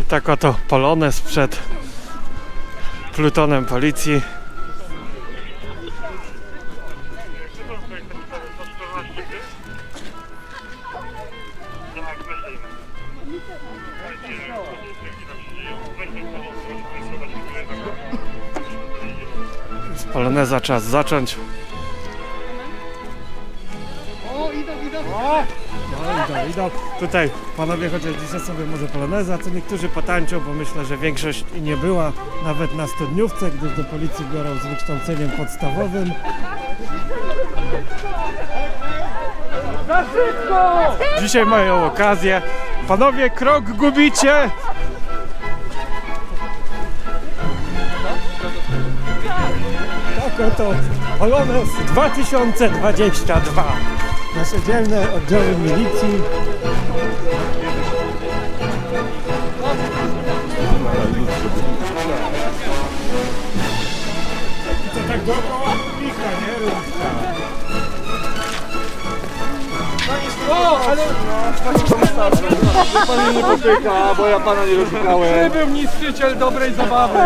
I tak oto Polones przed plutonem policji. Z Poloneza czas zacząć. No idą, idą. Tutaj panowie chociaż dzisiaj sobie może poloneza, co niektórzy potańczą, bo myślę, że większość i nie była nawet na studniówce, gdyż do policji biorą z wykształceniem podstawowym. Dzisiaj mają okazję. Panowie, krok gubicie! Tak oto Polones 2022. Nasze dzielne oddziały milicji. To tak dookoła publika, nie? Rundka. Pan mnie nie popycha, bo ja pana nie dotykałem. był niszczyciel dobrej zabawy.